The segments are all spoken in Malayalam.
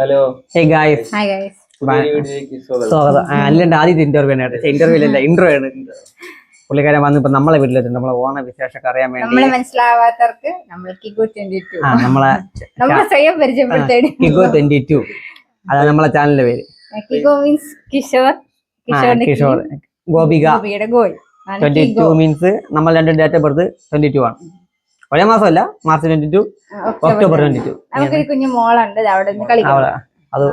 ഹലോ. ഹേ ഗായ്സ് ഹായ് സ്വാഗതം. അല്ലണ്ട് ആദ്യത്തെ ഇന്റർവ്യൂ ആണ് കേട്ടോ. ഇന്റർവ്യൂ അല്ല ഇന്റർവ്യൂ ആണ്. പുള്ളിക്കാരൻ വന്ന് ഇപ്പൊ നമ്മളെ വീട്ടിലെത്തി. നമ്മളെ ഓണ വിശേഷമൊക്കെ അറിയാൻ വേണ്ടി. നമ്മളെ മനസ്സിലാവാത്തവർക്ക് നമ്മൾ കിഗോ ട്വന്റി ടു ആ നമ്മളെ നമ്മളെ സ്വയം പരിചയപ്പെടുത്തേടി കിഗോ ട്വന്റി ടു അതാണ് നമ്മളെ ചാനലിന്റെ പേര്. കിഗോ മീൻസ് കിഷോർ. ഗോപിക. ഗോപിയുടെ ഗോൾ. ട്വന്റി ടു മീൻസ് നമ്മൾ രണ്ടും date of birth twenty two ആണ്. ഒരേ മാസമല്ല March twenty two October twenty two നമുക്കൊരു കുഞ്ഞു മോളുണ്ട് അവിടെ അത്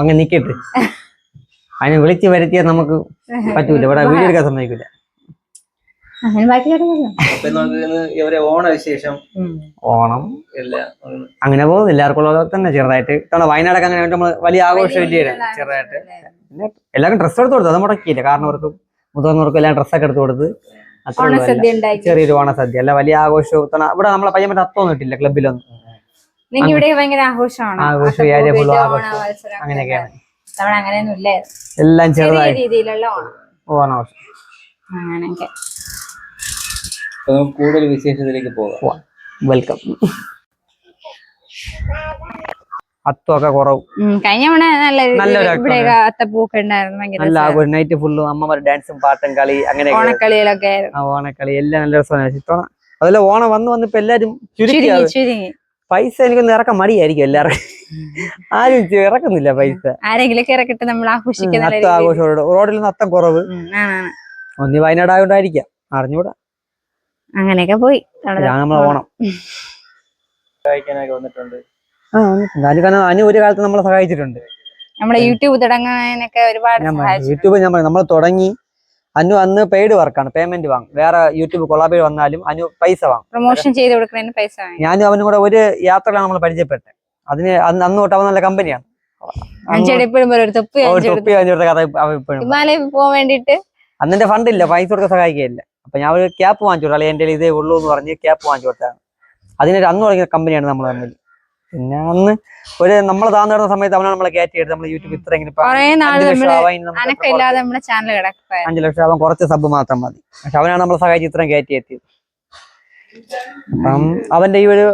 അങ്ങനെ നിക്കട്ട്. അതിനെ വിളിച്ച് വരുത്തിയാൽ നമുക്ക് പറ്റൂല. ഇവിടെ വീഡിയോ എടുക്കാൻ സമ്മതിക്കില്ല വിശേഷം. ഓണം. എല്ലാം അങ്ങനെ പോകുന്നു. എല്ലാവർക്കും ഉള്ളത് തന്നെ ചെറുതായിട്ട്. വയനാടൊക്കെ അങ്ങനെ നമ്മൾ വലിയ ആഘോഷം ഇല്ലേ? ചെറുതായിട്ട്. പിന്നെ എല്ലാവർക്കും ഡ്രസ്സ് എടുത്ത് കൊടുത്തു. അത് മുടക്കിയില്ല. കാരണം അവർക്ക് മുതിർന്നവർക്കും എല്ലാം ഡ്രസ്സൊക്കെ എടുത്ത് കൊടുത്ത്. ചെറിയൊരു ഓണസദ്യ. അല്ല വലിയ ആഘോഷം ഇവിടെ നമ്മളെ പയ്യൻ അത്തൊന്നും ഇട്ടില്ല ക്ലബിലൊന്നും ആഘോഷമാണ്? അങ്ങനെയൊക്കെയാണ്. എല്ലാം ചെറിയ ചെറുതായി. രീതിയിലുള്ള ഓണം. ഓണാഘോഷം. അങ്ങനെയൊക്കെ. അപ്പൊ കൂടുതൽ വിശേഷത്തിലേക്ക് പോകാം. വെൽക്കം. അത്തമൊക്കെ കുറവ്. ഉം, കഴിഞ്ഞ തവണ നല്ല നൈറ്റ് ഫുള്ളും അമ്മമാർ ഡാൻസും പാട്ടും കളി അങ്ങനെ ഓണക്കളി എല്ലാം നല്ല രസമാണ് ഇത്തവണ അതല്ല ഓണം വന്ന് വന്ന് ഇപ്പൊ എല്ലാരും ചുരുക്കി പൈസ എനിക്കൊന്ന് ഇറക്കാൻ മടിയായിരിക്കും എല്ലാവർക്കും ആരും ഇറക്കുന്നില്ല പൈസ. ആരെങ്കിലും ഇറക്കിട്ട് നമ്മൾ ആഘോഷിക്കുന്ന അത്ത ആഘോഷം റോഡിലൊന്നും അത്തം കുറവ്. ഒന്നി വയനാട് ആയതുകൊണ്ടായിരിക്കാം അറിഞ്ഞൂടാ അങ്ങനെയൊക്കെ പോയി. നമ്മളെ ഓണം. വന്നിട്ടുണ്ട്. ആ അതിന് കാരണം അനു ഒരു കാലത്ത് നമ്മളെ സഹായിച്ചിട്ടുണ്ട്. നമ്മുടെ യൂട്യൂബ് തുടങ്ങാനൊക്കെ ഒരുപാട് യൂട്യൂബ് ഞാൻ നമ്മൾ തുടങ്ങി. അനു അന്ന് പെയ്ഡ് വർക്കാണ് പേയ്മെന്റ് വാങ്ങും. വേറെ യൂട്യൂബ് കൊളാബിൽ വന്നാലും അനു പൈസ വാങ്ങും. പ്രൊമോഷൻ ചെയ്ത് കൊടുക്കുന്നതിന് പൈസ ഞാനും അവനും കൂടെ ഒരു യാത്രയിലാണ് നമ്മൾ പരിചയപ്പെട്ടത്. അതിന് അന്ന് തൊട്ട് അവൻ നല്ല കമ്പനിയാണ് അന്നെ ഫണ്ട് ഇല്ല പൈസ കൊടുക്കാൻ സഹായിക്കില്ല അപ്പൊ ഞാൻ ഒരു ക്യാപ്പ് വാങ്ങിച്ചു കൊടുത്തു. അല്ലെങ്കിൽ എന്റെ ഇതേ ഉള്ളൂ എന്ന് പറഞ്ഞ് ക്യാപ്പ് വാങ്ങിച്ചു കൊടുത്താണ്. അതിനൊരു അന്ന് തുടങ്ങിയ കമ്പനിയാണ് നമ്മൾ തമ്മിൽ പിന്നെ അന്ന് ഒരു നമ്മൾ താന്നു കിടന്ന സമയത്ത് അവനാണ് നമ്മളെ കയറ്റി എടുത്ത് നമ്മൾ യൂട്യൂബ് ഇത്ര അഞ്ചു ലക്ഷം ആവാൻ കുറച്ച് അഞ്ച് ലക്ഷം ആവാൻ കുറച്ച് സബ് മാത്രം മതി. പക്ഷെ അവനാണ് നമ്മളെ സഹായിച്ച് ഇത്രയും കയറ്റി എത്തിയത് അപ്പം അവന്റെ ഈ ഒരു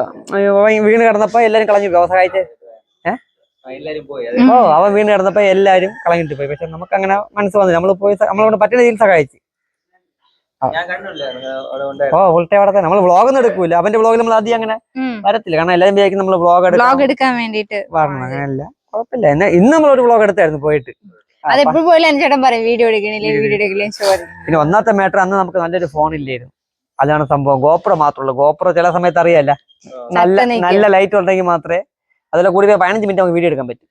വീണ് കിടന്നപ്പോ എല്ലാരും കളഞ്ഞു പോയി. സഹായിച്ച് ഏഹ് എല്ലാരും പോയി. ഓ അവൻ വീണ് കിടന്നപ്പോ എല്ലാരും കളഞ്ഞിട്ട് പോയി. പക്ഷെ നമുക്ക് അങ്ങനെ മനസ്സ് വന്നില്ല. നമ്മൾ പോയി നമ്മളോട് പറ്റുന്ന രീതിയിൽ സഹായിച്ചു. ഓ അവിടെ നമ്മൾ വ്ളോഗ് ഒന്നും എടുക്കൂല. അവന്റെ വ്ളോഗിൽ നമ്മൾ ആദ്യം അങ്ങനെ വരത്തില്ല. കാരണം എല്ലാരും വിചാരിക്കും നമ്മൾ വ്ളോഗ് വ്ലോഗ് എടുക്കാൻ വേണ്ടിട്ട് പറഞ്ഞു അങ്ങനെയല്ല. കുഴപ്പമില്ല. എന്നാ ഇന്ന് നമ്മൾ ഒരു വ്ളോഗ് എടുത്തായിരുന്നു പോയിട്ട്. ആ, അതെപ്പോഴും പോലെ എന്റെ ചേട്ടൻ പറയും വീഡിയോ എടുക്കണില്ലേ വീഡിയോ എടുക്കണേ പിന്നെ ഒന്നാമത്തെ മാറ്റർ അന്ന് നമുക്ക് നല്ലൊരു ഫോൺ ഇല്ലായിരുന്നു. അതാണ് സംഭവം. ഗോപ്രോ മാത്രമുള്ളൂ ഗോപ്രോ ചില സമയത്ത് അറിയാല്ല. നല്ല നല്ല ലൈറ്റ് ഉണ്ടെങ്കിൽ മാത്രമേ അതിലെ കൂടി പതിനഞ്ച് മിനിറ്റ് നമുക്ക് വീഡിയോ എടുക്കാൻ പറ്റും.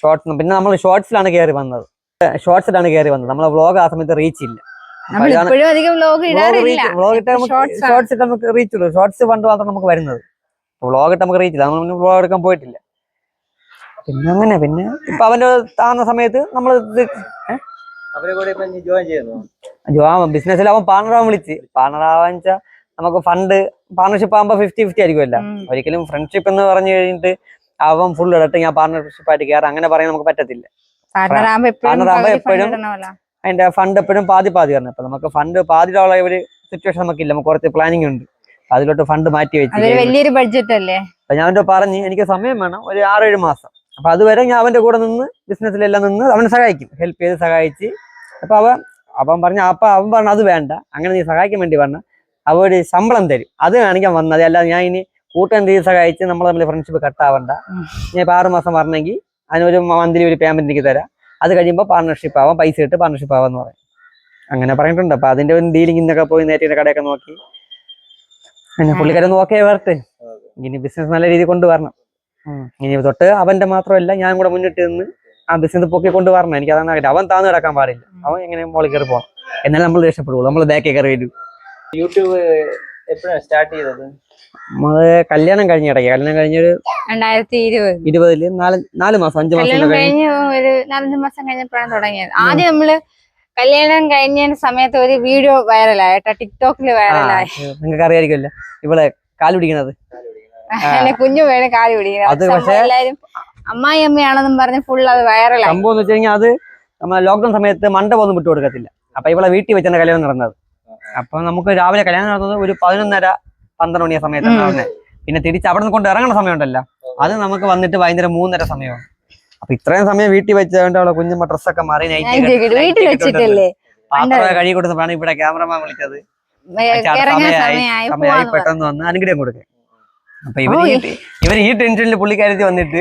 ഷോർട്സ് പിന്നെ നമ്മൾ ഷോർട്സിലാണ് കയറി വന്നത്. ഷോർട്സിലാണ് കയറി വന്നത്. നമ്മളെ വ്ളോഗ് ആ സമയത്ത് റീച്ച് ഇല്ല. നമ്മൾ ഇപ്പോഴും അധികം വ്ലോഗ് ഇടാറില്ല. വ്ളോഗ് ഇട്ട് നമുക്ക് ഷോർട്സ് ഷോർട്സ് ഇട്ട് നമുക്ക് റീച്ച് ഉള്ളൂ. ഷോർട്സ് ഫണ്ട് മാത്രം നമുക്ക് വരുന്നത്. വ്ളോഗ് ഇട്ട് നമുക്ക് റീച്ച് ഇല്ല. നമ്മൾ വ്ളോഗ് എടുക്കാൻ പോയിട്ടില്ല. പിന്നെ അങ്ങനെ പിന്നെ ഇപ്പൊ അവന്റെ താന്ന സമയത്ത് നമ്മൾ അവരെ കൂടെ ഇപ്പൊ ജോയിൻ ബിസിനസ്സിൽ അവൻ പാർട്ണറാവാൻ വിളിച്ച്. പാർട്ണറാവാൻ വെച്ചാൽ നമുക്ക് ഫണ്ട് പാർട്ണർഷിപ്പ് ആകുമ്പോൾ ഫിഫ്റ്റി ഫിഫ്റ്റി ആയിരിക്കുമല്ല ഒരിക്കലും ഫ്രണ്ട്ഷിപ്പ് എന്ന് പറഞ്ഞു കഴിഞ്ഞിട്ട് അവൻ ഫുൾ ഇടട്ട് ഞാൻ പാർട്ണർഷിപ്പ് ആയിട്ട് കയറാം അങ്ങനെ പറയാൻ നമുക്ക് പറ്റത്തില്ല. എപ്പോഴും. അതിന്റെ ഫണ്ട് എപ്പോഴും പാതി പാതി വരണം. അപ്പൊ നമുക്ക് ഫണ്ട് പാതിയുള്ള ഒരു സിറ്റുവേഷൻ നമുക്കില്ല. നമുക്ക് കുറച്ച് പ്ലാനിങ് ഉണ്ട്. അതിലോട്ട് ഫണ്ട് മാറ്റി വെച്ചു വലിയൊരു ബഡ്ജറ്റ് അല്ലേ? അപ്പൊ ഞാൻ അവന്റെ പറഞ്ഞ് എനിക്ക് സമയം വേണം. ഒരു ആറേഴ് മാസം. അപ്പൊ അതുവരെ ഞാൻ അവന്റെ കൂടെ നിന്ന് ബിസിനസ്സിലെല്ലാം നിന്ന് അവനെ സഹായിക്കും. ഹെൽപ്പ് ചെയ്ത് സഹായിച്ച്. അപ്പൊ അവൻ അവൻ പറഞ്ഞു അപ്പൊ അവൻ പറഞ്ഞു അത് വേണ്ട. അങ്ങനെ നീ സഹായിക്കാൻ വേണ്ടി പറഞ്ഞ അവ ഒരു ശമ്പളം തരും. അത് കാണിക്കാൻ വന്നത് അല്ലാതെ ഞാൻ ഇനി കൂട്ടം ചെയ്ത് സഹായിച്ച് നമ്മൾ തമ്മിൽ ഫ്രണ്ട്ഷിപ്പ് കട്ടാവണ്ട ഇനി ഞാൻ ഇപ്പൊ ആറുമാസം പറഞ്ഞെങ്കിൽ അതിനൊരു മന്ത്ലി ഒരു പേയ്മെന്റ് എനിക്ക് തരാം. അത് കഴിയുമ്പോൾ പാർട്ണർഷിപ്പ് ആവാം പൈസ ഇട്ട് പാർട്ണർഷിപ്പ് ആവാന്ന് പറയും. അങ്ങനെ പറഞ്ഞിട്ടുണ്ട്. അപ്പൊ അതിന്റെ ഒരു ഡീലിംഗ് ഇന്നൊക്കെ പോയി നേരത്തെ കടയൊക്കെ നോക്കി. പിന്നെ പുള്ളിക്കാരെ നോക്കിയേ വരട്ടെ. ഇനി ബിസിനസ് നല്ല രീതിയിൽ കൊണ്ടുവരണം. ഇനി തൊട്ട് അവന്റെ മാത്രമല്ല ഞാൻ കൂടെ മുന്നിട്ട് നിന്ന് ആ ബിസിനസ് പൊക്കി കൊണ്ടുവരണം. എനിക്ക് അതാണ് ആഗ്രഹം. അവൻ താന്ന് കിടക്കാൻ പാടില്ല. അവൻ എങ്ങനെ മോളിൽ കയറി പോകണം എന്നാലും നമ്മൾ രക്ഷപ്പെടുള്ളൂ. നമ്മൾ ബാക്കി കയറി വരും. യൂട്യൂബ് എപ്പോഴാണ് സ്റ്റാർട്ട് ചെയ്തത്? നമ്മൾ കല്യാണം കഴിഞ്ഞ ഇടയ്ക്ക്. കല്യാണം കഴിഞ്ഞൊരു രണ്ടായിരത്തി ഇരുപത്. ഇരുപതിൽ നാല് നാല് മാസം അഞ്ചു മാസം കല്യാണം കഴിഞ്ഞ്. ഒരു നാലഞ്ച് മാസം കഴിഞ്ഞപ്പോഴാണ് തുടങ്ങിയത്. ആദ്യം നമ്മൾ കല്യാണം കഴിഞ്ഞ സമയത്ത് ഒരു വീഡിയോ വൈറലായി. കേട്ടോ ടിക്ടോക്കിൽ വൈറലായി. നിങ്ങൾക്ക് അറിയായിരിക്കുമല്ലോ. ഇവളെ കാൽ പിടിക്കണത്. കുഞ്ഞു വേണം കാൽ പിടിക്കുന്നത് പക്ഷേ- എല്ലാരും അമ്മായി അമ്മയാണെന്നും പറഞ്ഞ് ഫുൾ അത് വൈറലായി. സംഭവം എന്ന് വെച്ച് കഴിഞ്ഞാൽ അത് നമ്മളെ ലോക്ക്ഡൌൺ സമയത്ത് മണ്ട ഒന്നും വിട്ടു കൊടുക്കത്തില്ല അപ്പൊ ഇവളെ വീട്ടിൽ വെച്ചാണ് കല്യാണം നടന്നത്. അപ്പൊ നമുക്ക് രാവിലെ കല്യാണം നടന്നത് ഒരു പതിനൊന്നര പന്ത്രണ്ട് മണിയ സമയത്താണ്. പിന്നെ തിരിച്ച് അവിടെ നിന്ന് കൊണ്ട് ഇറങ്ങുന്ന സമയമുണ്ടല്ലോ. അത് നമുക്ക് വന്നിട്ട് വൈകുന്നേരം മൂന്നര സമയമാണ് അപ്പൊ ഇത്രയും സമയം വീട്ടിൽ വെച്ചതുകൊണ്ട് അവളെ കുഞ്ഞുമ്മ ഡ്രസ്സൊക്കെ മാറി വീട്ടിൽ വെച്ചിട്ടല്ലേ? പാത്രം കഴുകി കൊടുത്തപ്പോഴാണ് ഇവിടെ ക്യാമറമാൻ വിളിച്ചത്. സമയമായി. പെട്ടെന്ന് വന്ന് അനുഗ്രഹം കൊടുക്കുക അപ്പൊ ഇവർ ഇവർ ഈ ടെൻഷനിൽ പുള്ളിക്കാരത്തി വന്നിട്ട്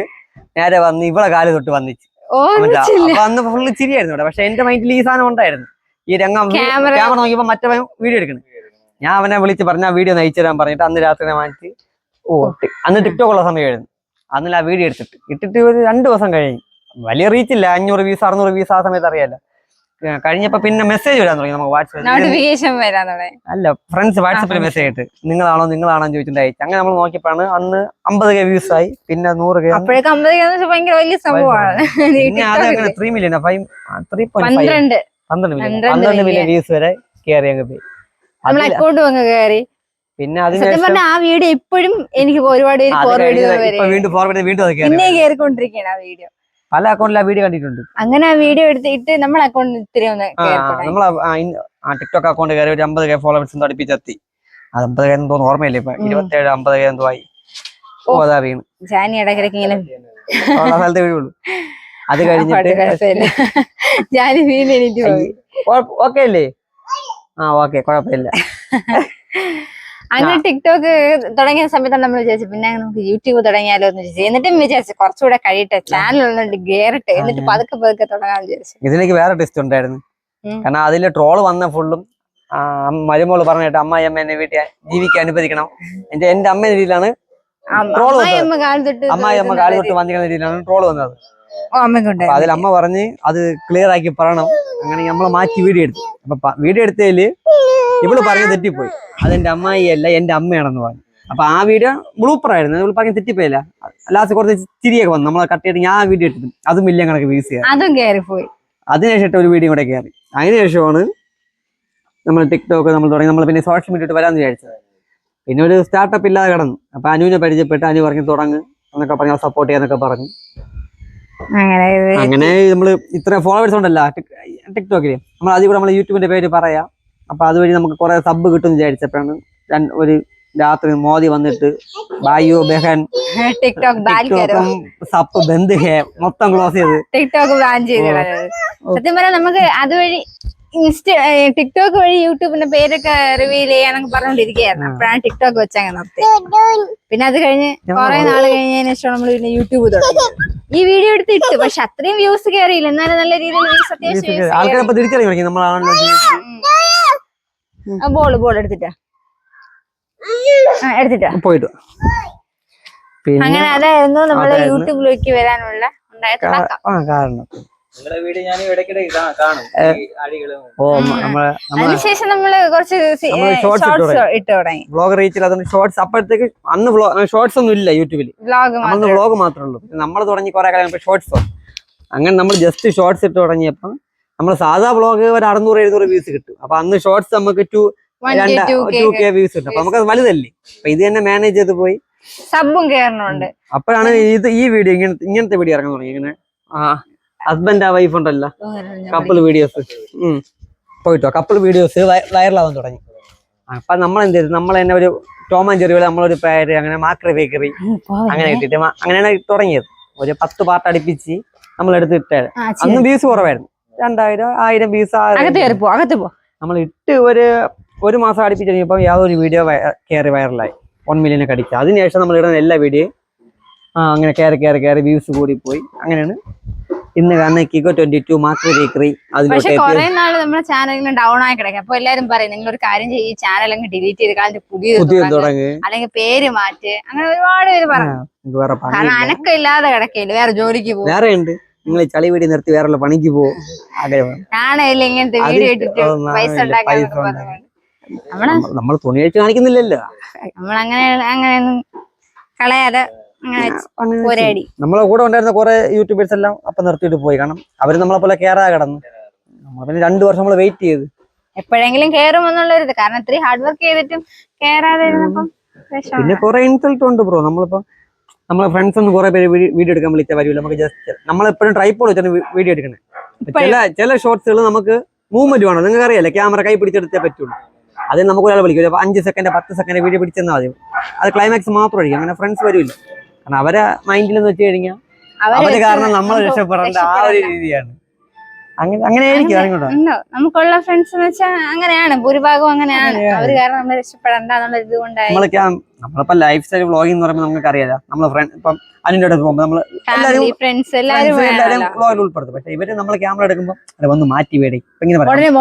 നേരെ വന്ന് ഇവളെ കാൽ തൊട്ട് വന്നിച്ച്. അന്ന് ഫുള്ള് ചിരിയായിരുന്നു ഇവിടെ. പക്ഷെ എന്റെ മൈൻഡിൽ ഈ സാധനം ഉണ്ടായിരുന്നു. ഈ രംഗം ക്യാമറ നോക്കിയപ്പോ മറ്റേ വീഡിയോ എടുക്കണം. ഞാൻ അവനെ വിളിച്ച് പറഞ്ഞ ആ വീഡിയോ നയിച്ചു തരാൻ പറഞ്ഞിട്ട് അന്ന് രാത്രി മാറ്റി ഓ അന്ന് ടിക്ടോക്ക് ഉള്ള സമയമായിരുന്നു അന്നില്ല ആ വീഡിയോ എടുത്തിട്ട്. ഇട്ടിട്ട് ഒരു രണ്ട് ദിവസം കഴിഞ്ഞു. വലിയ റീച്ച് ഇല്ല. അഞ്ഞൂറ് വ്യൂസ് അറുന്നൂറ് വ്യൂസ് ആ സമയത്ത് അറിയാലോ. കഴിഞ്ഞപ്പോ പിന്നെ മെസ്സേജ് വരാൻ തുടങ്ങി നമുക്ക് വാട്സാപ്പിൽ. വരാൻ അല്ല ഫ്രണ്ട്സ് വാട്സപ്പിൽ മെസ്സേജ് ഇട്ട് നിങ്ങളാണോ നിങ്ങളാണോ ചോദിച്ചിട്ട് അയച്ചു. അങ്ങനെ നമ്മൾ നോക്കിയപ്പോഴാണ് അന്ന് അമ്പത് കെ വ്യൂസ് ആയി. പിന്നെ നൂറ് കെ ത്രീ മില്യൺ പന്ത്രണ്ട്. മില്യൺ വ്യൂസ് വരെ കയറി അങ്ങ് പോയി. നമ്മൾ അക്കൗണ്ട് അങ്ങ് കയറി പിന്നെ സത്യം ആ വീഡിയോ ഇപ്പോഴും എനിക്ക് ഒരുപാട് വീണ്ടും ഫോർവേഡ് വീണ്ടും പിന്നെ കയറിക്കൊണ്ടിരിക്കുകയാണ് ആ വീഡിയോ. പല അക്കൗണ്ടിൽ ആ വീഡിയോ കണ്ടിട്ടുണ്ട്. അങ്ങനെ ആ വീഡിയോ എടുത്തിട്ട് നമ്മളെ അക്കൗണ്ട് ഇത്തിരി ഒന്ന്. നമ്മൾ ടിക്ടോക്ക് അക്കൗണ്ട് കയറി ഒരു അമ്പത് കെ ഫോളോവേഴ്സ് എന്തോ അടുപ്പിച്ചെത്തി. അത് അമ്പത് കെ എന്തോ ഓർമ്മയില്ല ഇപ്പൊ. ഇരുപത്തേഴ് അമ്പത് കെ എന്തോ ആയി. ഓ. അതാ വീണ്. ജാനി ഇടയ്ക്കിടയ്ക്ക് ഇങ്ങനെ സ്ഥലത്ത് വീഴുള്ളൂ. അത് കഴിഞ്ഞിട്ട് ജാനി വീണ് എനിക്ക് ഓക്കെ അല്ലേ? ആ ഓക്കെ കുഴപ്പമില്ല. അങ്ങനെ ടിക്ടോക്ക് തുടങ്ങിയ സമയത്താണ് നമ്മൾ വിചാരിച്ചു പിന്നെ നമുക്ക് യൂട്യൂബ് തുടങ്ങിയാലോ എന്ന് വിചാരിച്ചു. എന്നിട്ടും വിചാരിച്ചു കുറച്ചുകൂടെ കഴിയട്ടെ ചാനൽ ഒന്നുണ്ട് കേറട്ടെ എന്നിട്ട് പതുക്കെ പതുക്കെ തുടങ്ങാൻ വിചാരിച്ചു. ഇതിലേക്ക് വേറെ ടെസ്റ്റ് ഉണ്ടായിരുന്നു. കാരണം അതിൽ ട്രോൾ വന്ന ഫുള്ളും മരുമോൾ പറഞ്ഞിട്ട് അമ്മായി അമ്മ എന്നെ വീട്ടിൽ ജീവിക്കാൻ അനുവദിക്കണം. എന്റെ എന്റെ അമ്മ രീതിയിലാണ് വന്നത്. അമ്മ കാലത്തൊട്ട് അമ്മായി അമ്മ കാൽ തൊട്ട് വന്നിക്കുന്ന രീതിയിലാണ് ട്രോൾ വന്നത്. അമ്മക്കുണ്ട് അതിൽ അമ്മ പറഞ്ഞ് അത് ക്ലിയർ ആക്കി പറയണം. അങ്ങനെ നമ്മളെ മാറ്റി വീഡിയോ എടുത്തു. അപ്പൊ വീഡിയോ എടുത്തതിൽ ഇവൾ പറഞ്ഞ് തെറ്റിപ്പോയി. അതെന്റെ അമ്മായി അല്ല എന്റെ അമ്മയാണെന്ന് പറഞ്ഞു. അപ്പൊ ആ വീഡിയോ ബ്ലൂപ്പർ ആയിരുന്നു. ഇവൾ പറഞ്ഞ് തെറ്റിപ്പോയില്ല. ലാസ്റ്റ് കുറച്ച് ചിരിയൊക്കെ വന്നു. നമ്മളെ കട്ട് ചെയ്തിട്ട് ഞാൻ ആ വീഡിയോ എടുത്തു അതും മില്യൺ കണക്ക് വ്യൂസ് ചെയ്യാം അതും കയറിപ്പോയി അതിനുശേഷം ഒരു വീഡിയോ കൂടെ കയറി അതിനുശേഷമാണ് നമ്മൾ ടിക്ടോക്ക് നമ്മൾ തുടങ്ങി. നമ്മൾ പിന്നെ സോഷ്യൽ മീഡിയ വരാന്ന് വിചാരിച്ചത്. പിന്നെ ഒരു സ്റ്റാർട്ടപ്പ് ഇല്ലാതെ കിടന്നു. അപ്പൊ അനുവിനെ പരിചയപ്പെട്ട് അനു പറഞ്ഞ് തുടങ്ങ് എന്നൊക്കെ പറഞ്ഞ് സപ്പോർട്ട് ചെയ്യാന്നൊക്കെ പറഞ്ഞു. അങ്ങനെ നമ്മൾ അങ്ങനെ നമ്മൾ ഇത്ര ഫോളോവേഴ്സ് ഉണ്ടല്ലോ ടിക്- ടിക്ടോക്കിൽ നമ്മൾ അതിൽ കൂടെ നമ്മൾ യൂട്യൂബിന്റെ പേര് പറയാം. അപ്പൊ അതുവഴി നമുക്ക് കുറെ സബ് കിട്ടും വിചാരിച്ചപ്പോഴാണ് ഒരു രാത്രി മോദി വന്നിട്ട് ബായു ബെഹൻ ടിക്ടോക്ക് സപ്പ് ബന്ദ് ഹേ മൊത്തം ക്ലോസ് ചെയ്ത്. ടിക്ടോക്ക് ബാൻ ചെയ്ത് സത്യം പറഞ്ഞാൽ നമുക്ക് അതുവഴി ഇൻസ്റ്റ ടിക്ടോക്ക് വഴി യൂട്യൂബിന്റെ പേരൊക്കെ റിവീൽ ചെയ്യാനൊക്കെ പറഞ്ഞോണ്ടിരിക്കുകയായിരുന്നു. അപ്പോഴാണ് ടിക്ടോക്ക് വെച്ചങ്ങ് നിർത്തി പിന്നെ അത് കഴിഞ്ഞ് കുറെ നാൾ കഴിഞ്ഞതിന് ശേഷം നമ്മൾ പിന്നെ യൂട്യൂബ് തുടങ്ങി. ഈ വീഡിയോ എടുത്ത് ഇട്ടു. പക്ഷെ അത്രയും വ്യൂസ് കയറിയില്ല എന്നാലും നല്ല രീതിയിൽ വ്യൂസ് അത്യാവശ്യം തുടങ്ങി നമ്മളാണല്ലോ ബോൾ ബോൾ എടുത്തിട്ടാ. എടുത്തിട്ടാ. പോയിട്ട് അങ്ങനെ അതായിരുന്നു നമ്മുടെ. യൂട്യൂബിലേക്ക് വരാനുള്ള കാരണം. ഓ നമ്മളെ അതിനുശേഷം നമ്മൾ കുറച്ച് ഷോർട്സ് ഇട്ട് തുടങ്ങി. വ്ളോഗ് റീച്ചിൽ അതുകൊണ്ട് ഷോർട്സ് അപ്പോഴത്തേക്ക് അന്ന് ഷോർട്സ് ഒന്നും ഇല്ല യൂട്യൂബിൽ അന്ന് നമ്മൾ വ്ളോഗ് മാത്രമേ ഉള്ളൂ. നമ്മൾ തുടങ്ങി കുറെ കാലം ഷോർട്സ് അങ്ങനെ നമ്മൾ ജസ്റ്റ് ഷോർട്സ് ഇട്ട് തുടങ്ങിയപ്പം നമ്മൾ സാധാ വ്ളോഗ് ഒരു അറുന്നൂറ് എഴുന്നൂറ് വ്യൂസ് കിട്ടും. അപ്പൊ അന്ന് ഷോർട്സ് നമുക്ക് ടു രണ്ട് ടു കെ വ്യൂസ് കിട്ടും. അപ്പൊ നമുക്ക് അത് വലുതല്ലേ? അപ്പൊ ഇത് തന്നെ മാനേജ് ചെയ്ത് പോയി. സബും കേറണുണ്ട്. അപ്പോഴാണ് ഇത് ഈ വീഡിയോ ഇങ്ങനത്തെ ഇങ്ങനത്തെ വീഡിയോ ഇറങ്ങാൻ തുടങ്ങി ഇങ്ങനെ ആ ഹസ്ബൻഡ് ആ വൈഫ് ഉണ്ടല്ലോ. കപ്പിൾ വീഡിയോസ് പോയിട്ടോ കപ്പിൾ വീഡിയോസ് വൈറലാവാൻ തുടങ്ങി അപ്പൊ നമ്മൾ എന്ത് ചെയ്തു നമ്മൾ തന്നെ ഒരു ടോം ആൻഡ് ജെറി പോലെ നമ്മളൊരു പേര് അങ്ങനെ മാക്രി ബേക്കറി അങ്ങനെ ഇട്ടിട്ട് അങ്ങനെയാണ് തുടങ്ങിയത്. ഒരു പത്ത് പാർട്ട് അടുപ്പിച്ച് നമ്മൾ എടുത്ത് ഇട്ടത് അന്ന് വ്യൂസ് കുറവായിരുന്നു. രണ്ടായിരം ആയിരം വ്യൂസ് നമ്മൾ ഇട്ട് ഒരു ഒരു മാസം അടുപ്പിച്ച് കഴിഞ്ഞപ്പോൾ യാതൊരു വീഡിയോ കയറി വൈറലായി വൺ മില്യനെ കടിച്ചു അതിനുശേഷം നമ്മൾ ഇടുന്ന എല്ലാ വീഡിയോയും അങ്ങനെ കയറി കയറി കയറി വ്യൂസ് കൂടി പോയി. അങ്ങനെയാണ് ഇന്ന് കാണുന്ന കിക്കോ ട്വന്റി ടു മാക്രി ബേക്കറി പക്ഷെ കുറെ നാൾ നമ്മുടെ ചാനലിന് ഡൗൺ ആയി കിടക്കും അപ്പൊ എല്ലാരും പറയും നിങ്ങൾ ഒരു കാര്യം ചെയ്യും ഈ ചാനൽ അങ്ങ് ഡിലീറ്റ് ചെയ്ത് കാലത്ത് പുതിയ അല്ലെങ്കിൽ പേര് മാറ്റ്. അങ്ങനെ ഒരുപാട് പേര് പറഞ്ഞു. കാരണം അനക്കം ഇല്ലാതെ കിടക്കില്ല വേറെ ജോലിക്ക് പോകും. വേറെ ഉണ്ട്. നിങ്ങൾ ചളി വീടി നിർത്തി വേറെ പണിക്ക് പോകും ഞാനില്ല ഇങ്ങനത്തെ വീഡിയോ ഇട്ടിട്ട് പൈസ നമ്മൾ തുണി കഴിച്ച് കാണിക്കുന്നില്ലല്ലോ. നമ്മളങ്ങനെ അങ്ങനെയൊന്നും കളയാതെ നമ്മളെ കൂടെ ഉണ്ടായിരുന്ന കുറെ യൂട്യൂബേഴ്സ് എല്ലാം അപ്പൊ നിർത്തിയിട്ട് പോയി. കാരണം അവർ നമ്മളെ പോലെ കേറാ കിടന്നു. പിന്നെ രണ്ടു വർഷം നമ്മൾ വെയിറ്റ് ചെയ്ത്. എപ്പോഴെങ്കിലും ഒരു ഇത് കാരണം ഇത്രയും ഹാർഡ് വർക്ക് ചെയ്തിട്ടും വിഷമമാണ്. പിന്നെ കുറെ ഇൻസൾട്ട് ഉണ്ട് ബ്രോ നമ്മളിപ്പോ നമ്മളെ ഫ്രണ്ട്സ് ഒന്നും കുറെ പേര് വീഡിയോ എടുക്കാൻ വിളിച്ചാൽ വരില്ല. നമുക്ക് ജസ്റ്റ് നമ്മളെപ്പോഴും ട്രൈപ്പോഡ് വെച്ചാണ് വീഡിയോ എടുക്കണേ. ചില ചില ഷോർട്സുകൾ നമുക്ക് മൂവ്മെന്റ് വേണം. നിങ്ങൾക്ക് അറിയാലോ ക്യാമറ കൈ പിടിച്ചെടുത്തേ പറ്റുള്ളൂ. അതിന് നമുക്ക് ഒരാൾ വിളിക്കും. അഞ്ച് സെക്കൻഡ് പത്ത് സെക്കൻഡ് വീഡിയോ പിടിച്ചെന്നാൽ മതി. അത് ക്ലൈമാക്സ് മാത്രം മാത്രമായിരിക്കും. അങ്ങനെ ഫ്രണ്ട്സ് വരില്ല. കാരണം അവരെ മൈൻഡിൽ എന്ന് വെച്ച് കഴിഞ്ഞാൽ അവർ കാരണം നമ്മൾ രക്ഷപ്പെടേണ്ട ആ ഒരു രീതിയാണ്. നമുക്കുള്ള ഫ്രണ്ട്സ് എന്ന് വെച്ചാൽ അങ്ങനെയാണ്. ഭൂരിഭാഗം അങ്ങനെയാണ്. അവർ കാരണം നമ്മൾ രക്ഷപ്പെടേണ്ട എന്നുള്ള ഇത് കൊണ്ടായി നമ്മളിപ്പോ ലൈഫ് സ്റ്റൈൽ വ്ളോഗിംഗ് എന്ന് പറയുമ്പോൾ നമുക്ക് അറിയാലോ നമ്മളെ ഫ്രണ്ട് ഇപ്പം അനിന്റെ അടുത്ത് പോകുമ്പോൾ നമ്മൾ ഫ്രണ്ട്സ് എല്ലാവരും. വ്ളോഗിൽ ഉൾപ്പെടുത്തും. പക്ഷെ ഇവർ നമ്മൾ ക്യാമറ എടുക്കുമ്പോൾ അത് വന്ന് മാറ്റി വേടേ. ഇങ്ങനെ പറയാം.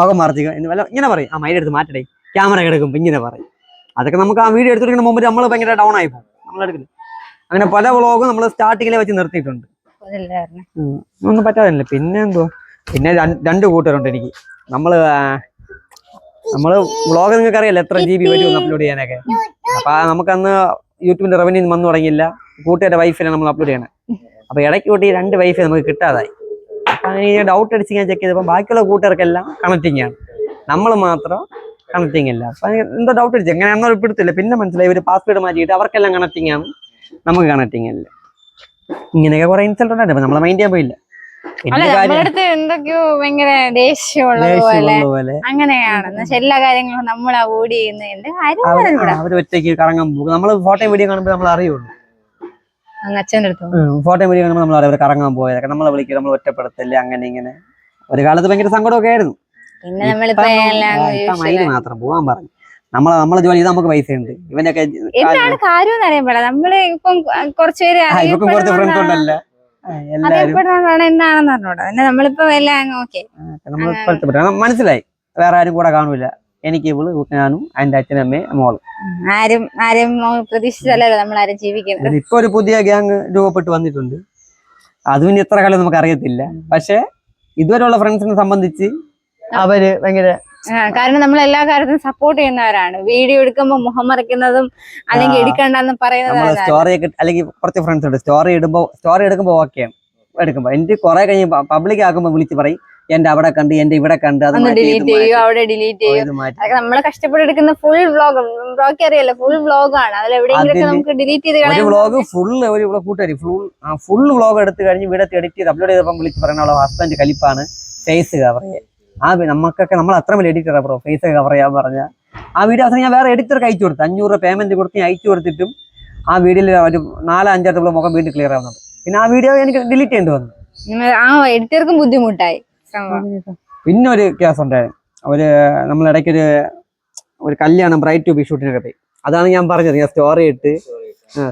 മുഖം മറിച്ചു ഇങ്ങനെ പറയും. ആ മൈൻഡ് എടുത്ത് മാറ്റടേ. ക്യാമറ എടുക്കുമ്പോൾ ഇങ്ങനെ പറയും. അതൊക്കെ നമുക്ക് ആ വീഡിയോ എടുത്തിരിക്കുന്ന മുമ്പ് നമ്മൾ ഭയങ്കര ഡൗൺ ആയി പോകും. നമ്മൾ അങ്ങനെ പല വ്ളോഗും നമ്മൾ സ്റ്റാർട്ടിങ്ങിലെ വെച്ച് നിർത്തിയിട്ടുണ്ട്. ഒന്നും പറ്റാതില്ല. പിന്നെ എന്തോ? പിന്നെ രണ്ട് രണ്ട് കൂട്ടരുണ്ട് എനിക്ക്. നമ്മൾ നമ്മൾ വ്ളോഗ് നിങ്ങൾക്ക് അറിയാലോ എത്ര ജി ബി വരും അപ്ലോഡ് ചെയ്യാനൊക്കെ. അപ്പൊ നമുക്കന്ന് യൂട്യൂബിന്റെ റവന്യൂ വന്നു തുടങ്ങിയില്ല. കൂട്ടുകാരുടെ വൈഫിലാണ് നമ്മൾ അപ്ലോഡ് ചെയ്യണത് അപ്പൊ ഇടയ്ക്ക് കൂട്ടി രണ്ട് വൈഫ് നമുക്ക് കിട്ടാതായി. അപ്പൊ അങ്ങനെ ഡൗട്ട് അടിച്ച് ഞാൻ ചെക്ക് ചെയ്തപ്പോൾ ബാക്കിയുള്ള കൂട്ടുകാർക്കെല്ലാം കണക്റ്റിംഗ് ആണ്. നമ്മൾ മാത്രം കണക്റ്റിംഗ് അല്ല. എന്താ എന്തോ ഡൗട്ട് അടിച്ചു. എങ്ങനെയാണെന്നോ ഉൾപ്പെടുത്തില്ല പിന്നെ മനസ്സിലായി. ഇവർ പാസ്വേഡ് മാറ്റിയിട്ട് അവർക്കെല്ലാം കണക്റ്റിംഗ് ആണ്. നമുക്ക് കണക്റ്റിംഗ് അല്ല. ഇങ്ങനെയൊക്കെ കുറെ ഇൻസൾട്ട് ഉണ്ടായിരുന്നു അപ്പൊ നമ്മളെ മൈൻഡ് ചെയ്യാൻ പോയില്ല. എന്തൊക്കെയോ ഭയങ്കര ദേഷ്യമുള്ളത് പോലെ അങ്ങനെയാണ്. എല്ലാ കാര്യങ്ങളും ചെയ്യുന്ന എന്ത് അവർ ഒറ്റയ്ക്ക് കറങ്ങാൻ പോകും. നമ്മൾ ഫോട്ടോയും വീഡിയോ കാണുമ്പോൾ നമ്മൾ അറിയുള്ളൂ. ഫോട്ടോയും വീഡിയോ കാണുമ്പോൾ നമ്മൾ അറിയാം. കറങ്ങാൻ പോയതൊക്കെ നമ്മളെ വിളിക്കുക നമ്മൾ ഒറ്റപ്പെടുത്തല്ലേ അങ്ങനെ ഇങ്ങനെ. ഒരു കാലത്ത് ഭയങ്കര സങ്കടമൊക്കെ ആയിരുന്നു. പിന്നെ നമ്മളിപ്പോ മാത്രം പോവാൻ പറഞ്ഞു. നമ്മളെ നമ്മളെ ജോലി ചെയ്താൽ നമുക്ക് പൈസ ഉണ്ട്. ഇവനൊക്കെ എന്താണ് കാര്യം എന്ന് അറിയാൻ പാടില്ല. നമ്മൾ ഇപ്പം കുറച്ചുപേര് ആ, കുറച്ച് ഫ്രണ്ട്സ് ഉണ്ടല്ലോ. ആ, എല്ലാരും. അറിയപ്പെടുന്നതാണ് എന്താണെന്ന് പറഞ്ഞോടാ പിന്നെ നമ്മളിപ്പോ എല്ലാം ഓക്കെ. മനസ്സിലായി. വേറെ ആരും കൂടെ കാണൂല. എനിക്ക് ഇവൾ ഞാനും അതിന്റെ അച്ഛനും അമ്മയും മോൾ. ആരും ആരും പ്രതീക്ഷിച്ചല്ലോ നമ്മൾ ആരും ജീവിക്കുന്നത്. ഇപ്പൊ ഒരു പുതിയ ഗ്യാങ് രൂപപ്പെട്ട് വന്നിട്ടുണ്ട്. അതും ഇനി എത്ര കാലം നമുക്ക് അറിയത്തില്ല. പക്ഷെ ഇതുവരെയുള്ള ഫ്രണ്ട്സിനെ സംബന്ധിച്ച് അവർ ഭയങ്കര കാരണം നമ്മൾ എല്ലാ കാര്യത്തിനും സപ്പോർട്ട് ചെയ്യുന്നവരാണ്. വീഡിയോ എടുക്കുമ്പോ മുഖം മറിക്കുന്നതും അല്ലെങ്കിൽ എടുക്കണ്ടെന്നും പറയുന്നത് സ്റ്റോറിയൊക്കെ അല്ലെങ്കിൽ കുറച്ച് ഫ്രണ്ട്സ് ഉണ്ട്. സ്റ്റോറി ഇടുമ്പോ സ്റ്റോറി എടുക്കുമ്പോ ഓക്കെയാണ് എടുക്കുമ്പോ. എനിക്ക് കുറെ കഴിഞ്ഞ് പബ്ലിക് ആക്കുമ്പോ വിളിച്ച് പറയും എന്റെ അവിടെ കണ്ട് എന്റെ ഇവിടെ കണ്ട് അത് ഡിലീറ്റ് ചെയ്യും അവിടെ ഡിലീറ്റ് ചെയ്യും. അതൊക്കെ നമ്മൾ കഷ്ടപ്പെട്ട് എടുക്കുന്ന ഫുൾ വ്ളോഗ് ബ്ലോഗ് അറിയാലോ? ഫുൾ വ്ളോഗ് ആണ്. അതിൽ എവിടെയെങ്കിലും നമുക്ക് ഡിലീറ്റ് ചെയ്ത് ഒരു വ്ലോഗ് ഫുൾ ഒരു കൂട്ടുകാരി ഫുൾ ഫുൾ വ്ളോഗ് എടുത്ത് കഴിഞ്ഞ് വീടത്ത് എഡിറ്റ് ചെയ്ത് അപ്ലോഡ് ചെയ്തപ്പം വിളിച്ച് പറയണ അവളെ ഹസ്ബൻഡ് കലിപ്പാണ് ഫേസ് കവർ ചെയ്യാൻ ആ നമുക്കൊക്കെ നമ്മൾ അത്ര വലിയ എഡിറ്റർ ബ്രോ ഫേസ് കവർ ചെയ്യാൻ പറഞ്ഞ. ആ വീഡിയോ അവസാനം ഞാൻ വേറെ എഡിറ്റർക്ക് അയച്ചു കൊടുത്തു. അഞ്ഞൂറ് രൂപ പേയ്മെന്റ് കൊടുത്ത് ഞാൻ അയച്ചു കൊടുത്തിട്ടും ആ വീഡിയോയിൽ ഒരു നാലോ അഞ്ചാട്ടുള്ള മുഖം വീണ്ടും ക്ലിയർ ആവുന്നത് പിന്നെ ആ വീഡിയോ എനിക്ക് ഡിലീറ്റ് ചെയ്യേണ്ടി വന്നു. ആ എഡിറ്റർക്കും ബുദ്ധിമുട്ടായി. പിന്നെ ഒരു കേസ് ഉണ്ടായിരുന്നു ഒരു നമ്മൾ ഇടയ്ക്കൊരു ഒരു കല്യാണം ബ്രൈറ്റ് ടു ബി ഷൂട്ടിനൊക്കെ പോയി. അതാണ് ഞാൻ പറഞ്ഞത്. ഞാൻ സ്റ്റോറി ഇട്ട്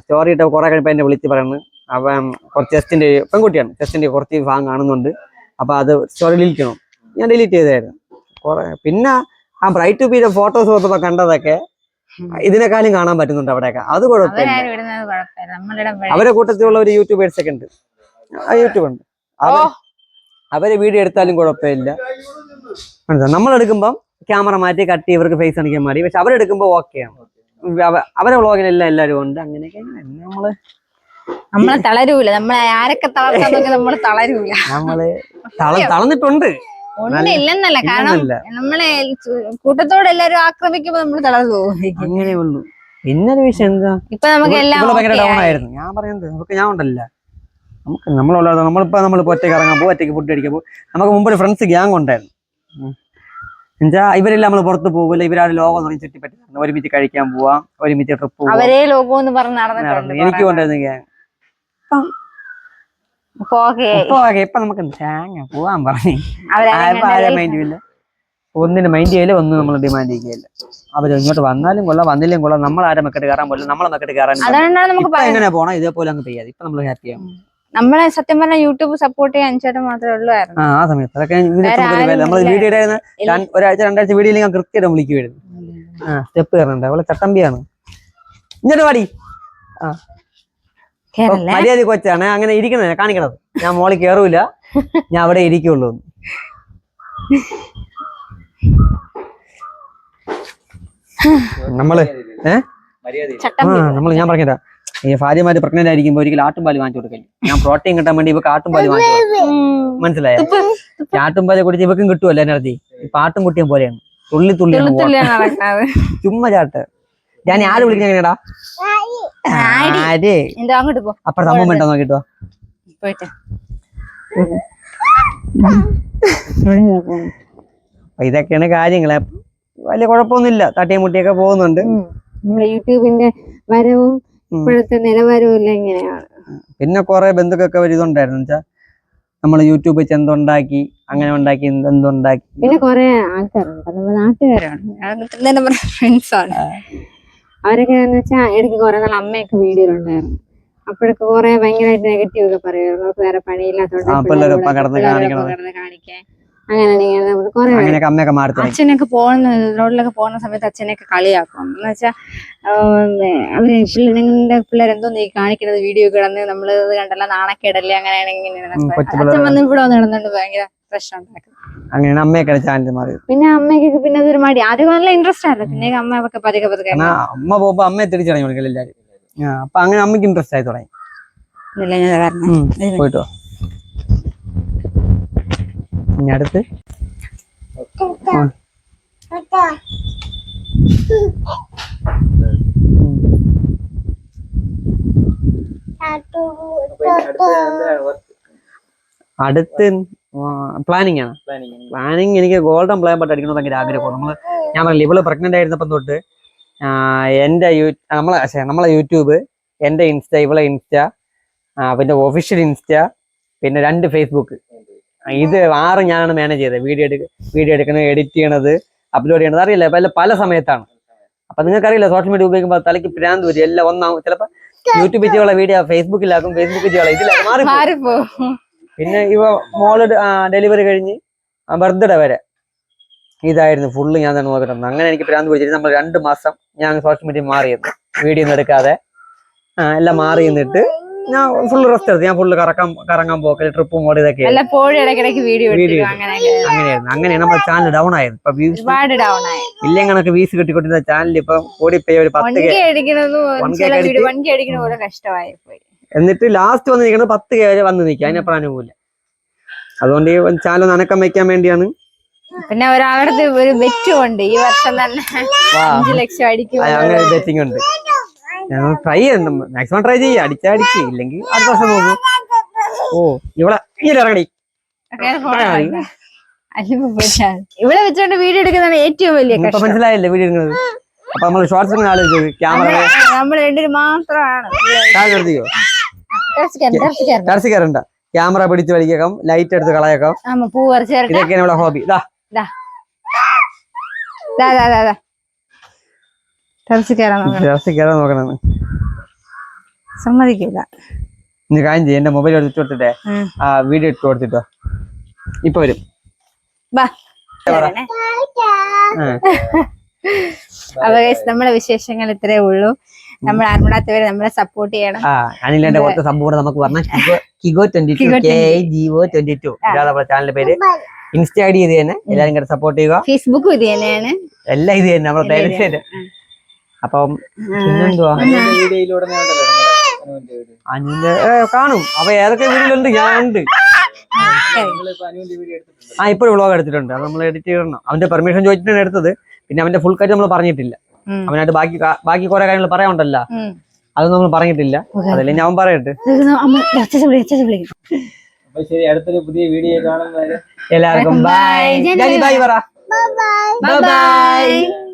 സ്റ്റോറി ഇട്ട് കുറെ കഴിയുമ്പോൾ എന്നെ വിളിച്ച് പറയുന്നത് അപ്പം കുറച്ച് ചെസ്റ്റിന്റെ പെൺകുട്ടിയാണ്. ചെസ്റ്റിന്റെ കുറച്ച് ഭാഗം കാണുന്നുണ്ട്. അപ്പൊ അത് സ്റ്റോറി ഡിലീറ്റ് ചെയ്യണം. ഞാൻ ഡിലീറ്റ് ചെയ്തായിരുന്നു. കുറെ പിന്നെ ആ ബ്രൈറ്റ് ടു ബിയുടെ ഫോട്ടോസ് നോക്കുമ്പോ കണ്ടതൊക്കെ ഇതിനെക്കാളും കാണാൻ പറ്റുന്നുണ്ട് അവിടെയൊക്കെ. അത് കുഴപ്പമില്ല. അവരെ കൂട്ടത്തിലുള്ള ഒരു യൂട്യൂബേഴ്സ് ഒക്കെ ഉണ്ട്. ആ യൂട്യൂബ് ഉണ്ട്. അവർ വീഡിയോ എടുത്താലും കുഴപ്പമില്ല. എടുക്കുമ്പോൾ ക്യാമറ മാറ്റി കട്ടി ഇവർക്ക് ഫേസ് കാണിക്കാൻ മതി. പക്ഷെ അവരെടുക്കുമ്പോൾ ഓക്കെയാണ് അവരെ വ്ളോഗിനെല്ലാം എല്ലാവരും ഉണ്ട്. അങ്ങനെയൊക്കെ നമ്മൾ നമ്മളെ തളരൂല. നമ്മളെ ആരൊക്കെ നമ്മൾ തളരൂല. നമ്മൾ തളന്നിട്ടുണ്ട് തളർന്നിട്ടുണ്ട്. ഒന്നും ഇല്ലെന്നല്ല. കാരണം നമ്മളെ കൂട്ടത്തോടെ എല്ലാരും ആക്രമിക്കുമ്പോ നമ്മൾ തളർന്നു പോകും അങ്ങനെ ഉള്ളു. പിന്നൊരു വിഷയം എന്താ? ഇപ്പൊ നമുക്ക് എല്ലാം ഡൗൺ ആയിരുന്നു. ഞാൻ പറയുന്നത് നമുക്ക് ഞാൻ ഉണ്ടല്ല. നമുക്ക് നമ്മളുള്ള നമ്മളിപ്പോ നമ്മളിപ്പോ ഒറ്റയ്ക്ക് ഇറങ്ങാൻ പോകും ഒറ്റയ്ക്ക് ഫുഡ് അടിക്കാൻ പോകും നമുക്ക് മുമ്പ് ഒരു ഫ്രണ്ട്സ് ഗ്യാങ് ഉണ്ടായിരുന്നു. ഉം. എന്നുവെച്ചാ ഇവരെല്ലാം നമ്മൾ പുറത്ത് പോകില്ല ഇവരാണ് ലോകം തുടങ്ങി ചുറ്റിപ്പറ്റി ഒരുമിച്ച് കഴിക്കാൻ പോവാം ഒരുമിച്ച് ട്രിപ്പ് പോവാം. അവരേ ലോകം എന്ന് പറഞ്ഞ് നടന്നിട്ടുണ്ട് എനിക്ക് ഉണ്ടായിരുന്നു ഗ്യാങ് ഇപ്പൊ നമുക്ക് തേങ്ങ പോവാൻ പറഞ്ഞു. അവരാരും ആരും കണ്ടാലും മൈൻഡ് ഇല്ല ഒന്നിന് മൈൻഡ് ചെയ്യില്ല ഒന്നും നമ്മൾ ഡിമാൻഡ് ചെയ്യില്ല അവർ ഇങ്ങോട്ട് വന്നാലും കൊള്ളാം വന്നില്ലെങ്കിൽ കൊള്ളാം. നമ്മൾ ആരെ മക്കട്ട് കയറാൻ പോലും നമ്മളെ മക്കട്ട് കയറാൻ എങ്ങനെ പോണം? ഇതേപോലെ അങ്ങ് പെയ്യാതെ ഇപ്പൊ നമ്മൾ ഹാപ്പിയാണ് നമ്മളെ സത്യം പറഞ്ഞാൽ യൂട്യൂബ് സപ്പോർട്ട് ചെയ്യാൻ ചേട്ടൻ മാത്രമേ ഉള്ളായിരുന്നു. ആ ആ സമയത്ത് അതൊക്കെ നമ്മൾ. വീഡിയോ. രണ്ട്- ഒരാഴ്ച രണ്ടാഴ്ച വീഡിയോ ഞാൻ കൃത്യമായിട്ട് വിളിക്കുവായിരുന്നു. ആ സ്റ്റെപ്പ് കയറുന്നുണ്ട് അവളെ ചട്ടമ്പിയാണ്. ഇങ്ങോട്ട് പാടി ആ. മര്യാദ കൊച്ചാണ് അങ്ങനെ ഇരിക്കുന്നത് കാണിക്കണത്. ഞാൻ മോളിൽ കേറൂല. ഞാൻ അവിടെ ഇരിക്കുള്ളൂ. നമ്മൾ ഏഹ് നമ്മൾ ഞാൻ പറഞ്ഞതാ ഈ ഭാര്യമാര് പ്രഗ്നന്റ് ആയിരിക്കുമ്പോ ഒരിക്കലും ആട്ടുംപാൽ വാങ്ങിച്ചു കൊടുക്കില്ല. ഞാൻ പ്രോട്ടീൻ കിട്ടാൻ വേണ്ടി ഇവക്ക് ആട്ടുംപാൽ വാങ്ങിച്ചു കൊടുക്കും. മനസ്സിലായോ? ആട്ടുംപാൽ കുടിച്ച് ഇവക്കും കിട്ടുമല്ലോ എനർജി ഇപ്പൊ ആട്ടും കുട്ടിയും പോലെയാണ്. തുള്ളി തുള്ളി ചുമ്മാ ചാട്ട്. ഞാൻ ആര് വിളിക്കുന്ന എങ്ങനെയാടാ. ആര്? എന്തോ അങ്ങോട്ട് പോ. അപ്പുറത്ത് അമ്മ ഉണ്ടോ നോക്കിട്ടോ പോയിട്ട്. ഇതൊക്കെയാണ് കാര്യങ്ങൾ. വലിയ കുഴപ്പമൊന്നുമില്ല. തട്ടിയും മുട്ടിയൊക്കെ പോകുന്നുണ്ട്. നമ്മളെ യൂട്യൂബിന്റെ വരവും ഇപ്പോഴത്തെ നിലവാരവും എല്ലാം ഇങ്ങനെയാണ്. പിന്നെ കുറെ ബന്ധുക്കൊക്കെ ഒരു ഇതുണ്ടായിരുന്നു. വെച്ചാൽ നമ്മൾ യൂട്യൂബ് വെച്ച് എന്തുണ്ടാക്കി അങ്ങനെ ഉണ്ടാക്കി എന്തുണ്ടാക്കി. പിന്നെ കൊറേ ആൾക്കാരുണ്ട്. നാട്ടുകാരാണ്. നാട്ടുകാരുണ്ട് ഫ്രണ്ട്സ് ആണ്. അവരൊക്കെ എന്ന് വെച്ചാൽ ഇടയ്ക്ക് കുറെ നാൾ അമ്മയൊക്കെ വീഡിയോയിലുണ്ടായിരുന്നു അപ്പോഴൊക്കെ കുറെ ഭയങ്കരമായിട്ട് നെഗറ്റീവ് ഒക്കെ പറയുമായിരുന്നു. നമുക്ക് വേറെ പണിയില്ലാത്തതുകൊണ്ട് കാണിക്കാൻ അങ്ങനെ അച്ഛനൊക്കെ പോകുന്ന റോഡിലൊക്കെ പോകുന്ന സമയത്ത് അച്ഛനെയൊക്കെ കളിയാക്കും. എന്ന് വെച്ചാൽ അവർ പിള്ളേരുടെ പിള്ളേർ എന്തോ നീ കാണിക്കുന്നത് വീഡിയോ കിടന്ന് നമ്മൾ ഇത് കണ്ടല്ല നാണക്കേടല്ലേ അങ്ങനെയാണ് ഇങ്ങനെയാണ് ഉം, കൊച്ചു അച്ഛൻ വന്ന് ഇവിടെ വന്ന് കിടന്നുകൊണ്ട് ഭയങ്കര പ്രശ്നം ഉണ്ടാക്കും. അങ്ങനെയാണ് അമ്മയൊക്കെ ചാനൽ മാറി പിന്നെ അമ്മയ്ക്കൊക്കെ പിന്നെ അതൊരു മടി. ആദ്യം നല്ല ഇൻട്രസ്റ്റ് ആയിരുന്നു. പിന്നെ അമ്മ ഒക്കെ പതുക്കെ പതുക്കെ കാരണം അമ്മ പോകുമ്പോ അമ്മയെ തിരിച്ചടങ്ങി വിളിക്കൽ എല്ലാവരും ആ, അപ്പൊ അങ്ങനെ അമ്മയ്ക്ക് ഇൻട്രസ്റ്റ് ആയി തുടങ്ങി. ഇല്ല ഞാൻ കാരണം ഉം, പോയിട്ട്? വാ. ഇനി അടുത്ത്? ആ. അടുത്ത് പ്ലാനിങ് ആണ്. Planning? പ്ലാനിങ് എനിക്ക് ഗോൾഡൻ പ്ലാൻ പട്ട് അടിക്കണം ഭയങ്കര ആഗ്രഹമാണ് നമ്മൾ ഞാൻ പറഞ്ഞില്ല ഇവൾ പ്രഗ്നന്റ് ആയിരുന്നപ്പം തൊട്ട് എന്റെ യൂ- നമ്മളെ നമ്മളെ യൂട്യൂബ് എന്റെ ഇൻസ്റ്റ ഇവളെ ഇൻസ്റ്റ പിന്നെ ഒഫീഷ്യൽ ഇൻസ്റ്റ പിന്നെ രണ്ട് ഫേസ്ബുക്ക് ഇത് ആറ് ഞാനാണ് മാനേജ് ചെയ്തത്. വീഡിയോ എടുക്ക വീഡിയോ എടുക്കണത് എഡിറ്റ് ചെയ്യണത് അപ്ലോഡ് ചെയ്യണത് അറിയില്ല. പല പല സമയത്താണ്. അപ്പൊ നിങ്ങൾക്ക് അറിയില്ല സോഷ്യൽ മീഡിയ ഉപയോഗിക്കുമ്പോൾ തലയ്ക്ക് പ്രാന്ത് വരും. എല്ലാം ഒന്നാവും. ചിലപ്പോൾ യൂട്യൂബിൽ ചെയ്യാനുള്ള വീഡിയോ ഫേസ്ബുക്കിലാക്കും ഫേസ്ബുക്കിൽ ചെയ്യാനുള്ള ഇതിലാക്കും മാറി മാറിപ്പോ പിന്നെ ഇവ മോൾ ഡെലിവറി കഴിഞ്ഞ് ബർത്ത്ഡേ വരെ. ഇതായിരുന്നു ഫുള്ള് ഞാൻ തന്നെ നോക്കിട്ടുണ്ട് അങ്ങനെ എനിക്ക് പ്രാന്ത് പിടിച്ചിട്ട് നമ്മൾ രണ്ട് മാസം ഞാൻ സോഷ്യൽ മീഡിയ മാറിയത്. വീഡിയോ ഒന്നും എടുക്കാതെ എല്ലാം മാറി നിന്നിട്ട് ഞാൻ ഫുള്ള് റെസ്റ്റ് എടുത്തു. ഞാൻ ഫുള്ള് കറക്കാൻ കറങ്ങാൻ പോക്കൽ ട്രിപ്പ് മോഡ് ഇതൊക്കെ വീഡിയോ അങ്ങനെയായിരുന്നു. അങ്ങനെയാണ് നമ്മുടെ ചാനൽ ഡൗൺ ആയത് ഇപ്പൊ വ്യൂസ് കണക്ക് വ്യൂസ് കിട്ടിക്കൊണ്ടിരുന്ന ചാനൽ ഇപ്പൊ ഓടിപ്പോയി ഒരു പത്ത് കെ കെ അടിക്കണതും 1K ചില അടിച്ച് വീഡിയോ വൺ കെ അടിക്കണ പോലെ കഷ്ടമായി പോയി. എന്നിട്ട് ലാസ്റ്റ് വന്ന് നിൽക്കുന്നത് പത്ത് കെ വരെ വന്ന് നിൽക്കുക അതിനപ്പുറം അനുകൂല. അതുകൊണ്ട് ഈ ചാനൽ നനക്കം വെക്കാൻ വേണ്ടിയാണ്. പിന്നെ ഒരാളുടെ ഒരു ബെറ്റും ഉണ്ട് ഈ വർഷം തന്നെ. അഞ്ചു ലക്ഷം അടിക്കും. അങ്ങനെ ബെറ്റിംഗ് ഉണ്ട്. ഞങ്ങൾ ട്രൈ ചെയ്യണം മാക്സിമം ട്രൈ ചെയ്യുക അടിച്ചാ അടിച്ച്. ഇല്ലെങ്കിൽ അടുത്ത വർഷം നോക്കും. ഓ ഇവിടെ ഇങ്ങനെ. അല്ലിപ്പോ ഇവിടെ വെച്ചോണ്ട് വീഡിയോ എടുക്കുന്നതാണ് ഏറ്റവും വലിയ മനസ്സിലായല്ലേ വീഡിയോ എടുക്കുന്നത്? അപ്പൊ നമ്മൾ ഷോർട്സ് ആലോചിച്ചത് ക്യാമറ നമ്മൾ രണ്ടിന് മാത്രമാണ്. ടെറസ് കയറണ്ട ക്യാമറ പിടിച്ച് വലിക്കാം ലൈറ്റ് എടുത്ത് കളയേക്കാം. തരട്ടെ ഇതൊക്കെയാണ് ഹോബി ടെറസ് കയറാൻ നോക്കണം. സമ്മതിക്കില്ല ഇനി കാര്യം ചെയ്യും എന്റെ മൊബൈൽ എടുത്തിട്ട് കൊടുത്തിട്ടേ. ആ. വീഡിയോ ഇട്ട് കൊടുത്തിട്ടോ ഇപ്പൊ വരും. അപ്പൊ നമ്മളെ വിശേഷങ്ങൾ ഇത്രേ ഉള്ളൂ. നമ്മൾ അറിഞ്ഞാത്തവരെ നമ്മളെ സപ്പോർട്ട് ചെയ്യണം. ആ അനിലിന്റെ കുറച്ച് സംഭവം നമുക്ക് പറഞ്ഞാൽ കിഗോ twenty two K G O twenty two ഇതാണ് നമ്മുടെ ചാനലിന്റെ പേര്. ഇൻസ്റ്റ ഐ ഡി ഇത് തന്നെ. എല്ലാരും കൂടെ സപ്പോർട്ട് ചെയ്യുക. ഫേസ്ബുക്കും ഇത് തന്നെയാണ്. എല്ലാം ഇത് തന്നെ നമ്മുടെ അപ്പം പിന്നെന്തുവാ? അനുവിന്റെ കാണും. അപ്പൊ ഏതൊക്കെ വീഡിയോയിലുണ്ട്? ഞാൻ ഉണ്ട്. ആ. ഇപ്പോഴും വ്ളോഗ് എടുത്തിട്ടുണ്ട്. അത് നമ്മൾ എഡിറ്റ് ചെയ്യണം. അവന്റെ പെർമിഷൻ ചോദിച്ചിട്ടാണ് എടുത്തത്. പിന്നെ അവന്റെ ഫുൾ കാര്യം നമ്മൾ പറഞ്ഞിട്ടില്ല. അവനായിട്ട് ബാക്കി ബാക്കി കുറെ കാര്യങ്ങൾ പറയാനുണ്ടല്ലോ. അത് അതൊന്നും നമ്മൾ പറഞ്ഞിട്ടില്ല. അതല്ലേ ഞാൻ പറയട്ടെ? അപ്പൊ ശരി അടുത്തൊരു പുതിയ വീഡിയോ കാണുന്നവരെ. എല്ലാവർക്കും ബൈ. Bye. ബൈ പറ. ബൈ. ബൈ.